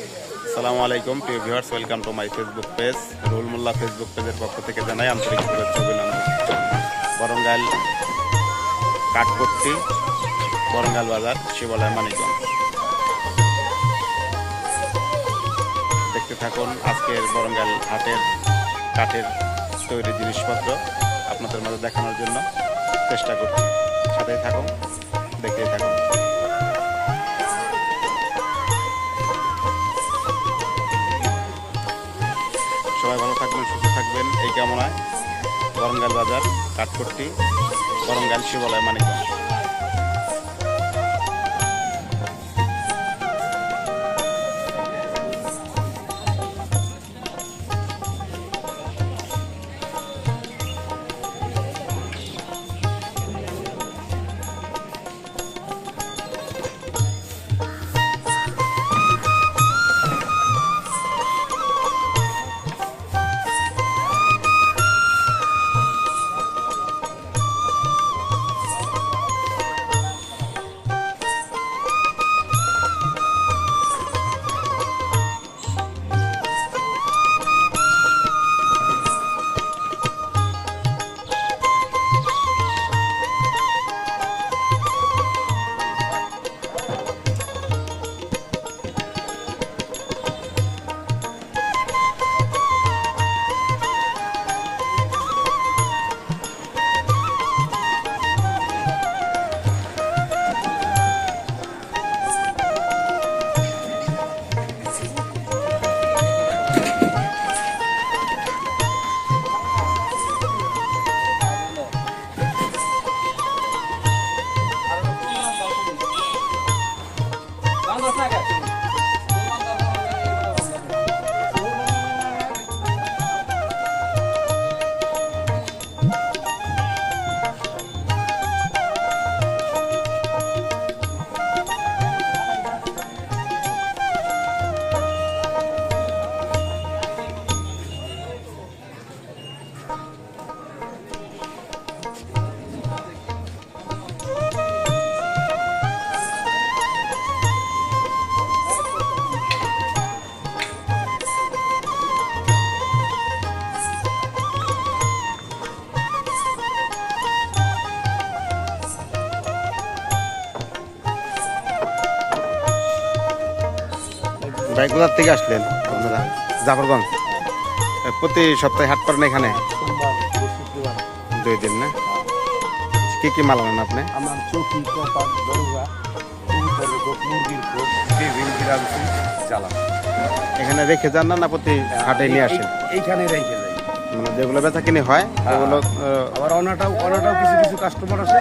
আসসালামু আলাইকুম, প্রিয় viewers, welcome to my Facebook page Rul Molla Facebook পেজের পক্ষ থেকে জানাই আন্তরিক শুভেচ্ছা অভিনন্দন। বরঙ্গাইল কাঠপট্টি বরঙ্গাল বাজার, শিবালয় মানিকগঞ্জ। দেখতে থাকুন আজকের বরঙ্গাল হাটের কাঠের তৈরি জিনিসপত্র আপনাদের মাঝে দেখানোর জন্য চেষ্টা করছি। সাথেই থাকুন, দেখতেই থাকুন। এই কামনায় বরঙ্গাল বাজার কাঠপট্টি বরঙ্গাল শিবালয় মানিকগঞ্জ। ভাই কোথার থেকে আসলেন আপনারা জাফরগঞ্জ। প্রতি সপ্তাহে হাট করেন এখানে? দুই দিন না? কি কি মাল আনেন আপনি? আমার চৌকি মুরগির চালান এখানে রেখে যান না না প্রতি হাটে নিয়ে আসেন? এই- এইখানে রেখে যাই। মানে যেগুলো বেচা কিনে হয় হ্যাঁ। ওগুলো আবার অনাটাও অনাটাও কিছু কিছু কাস্টমার আছে।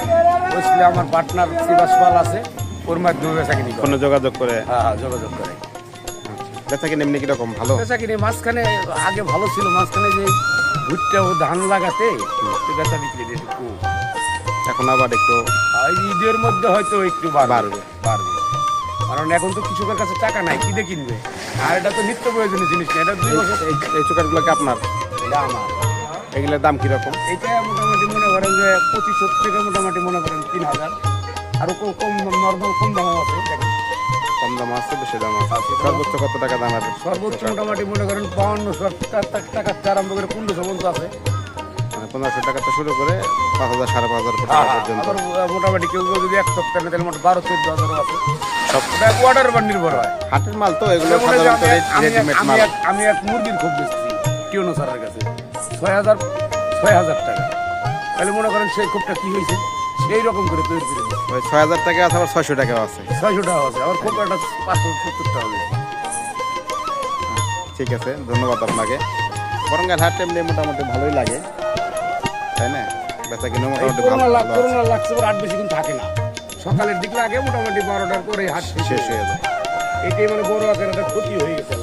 আমার পার্টনার আছে ওর মাধ্যমে বেচা কিনি ফোনে যোগাযোগ করে। হ্যাঁ হ্যাঁ যোগাযোগ করে। বেচা কিনে এমনি কীরকম? ভালো? বেচা কিনি মাঝখানে আগে ভালো ছিল মাঝখানে যে ভুট্টা ও ধান লাগাতে বেচা বিক্রি একটু। এখন আবার একটু ঈদের মধ্যে হয়তো একটু বাড়বে বাড়বে। কারণ এখন তো কৃষকের কাছে টাকা নাই কিনে কিনবে। আর এটা তো নিত্য প্রয়োজনীয় জিনিস না এটা দুই বছর এই এই চুকারগুলো কি আপনার? এটা আমার। এগুলোর দাম কীরকম? এটা মোটামুটি মনে করেন যে পঁচিশশো থেকে মোটামুটি মনে করেন তিন হাজার। আর কম কম নর্মাল কম দাম আছে কম দাম আছে বেশি দাম আছে। সর্বোচ্চ কত টাকা দাম আছে? সর্বোচ্চ মোটামুটি মনে করেন বাউন্নশো টাকা আরম্ভ করে পনেরোশো পর্যন্ত আছে। মানে পনেরোশো টাকা তো শুরু করে পাঁচ হাজার সাড়ে পাঁচ হাজার পর্যন্ত মোটামুটি কেউ যদি এক সপ্তাহে তাহলে মোট বারো চোদ্দ হাজারও আছে। উপর নির্ভর হয়। হাটের মাল তো এগুলো আমি- এক- আমি এক- আমি মুরগির খুব বেশি টিউনো স্যারের কাছে। ছয় হাজার ছয় হাজার টাকা। তাহলে মনে করেন সেই খুবটা কি হয়েছে? সেই রকম করে তৈরি করে ওই ছয় হাজার টাকা আছে আবার ছয়শো টাকাও আছে। ছয়শো টাকা আছে আবার খুব একটা পাঁচশো সত্তর টাকা ঠিক আছে ধন্যবাদ আপনাকে। বরঙ্গাল হাট এমনি মোটামুটি ভালোই লাগে তাই না? বেচা কিনে মোটামুটি ভালো করোনা লাগছে আট বেশি কিন্তু থাকে না। সকালের দিকে আগে মোটামুটি বারোটার পরে হাট শেষ হয়ে যায় এটাই মানে বড় আকার ক্ষতি হয়ে গেছে।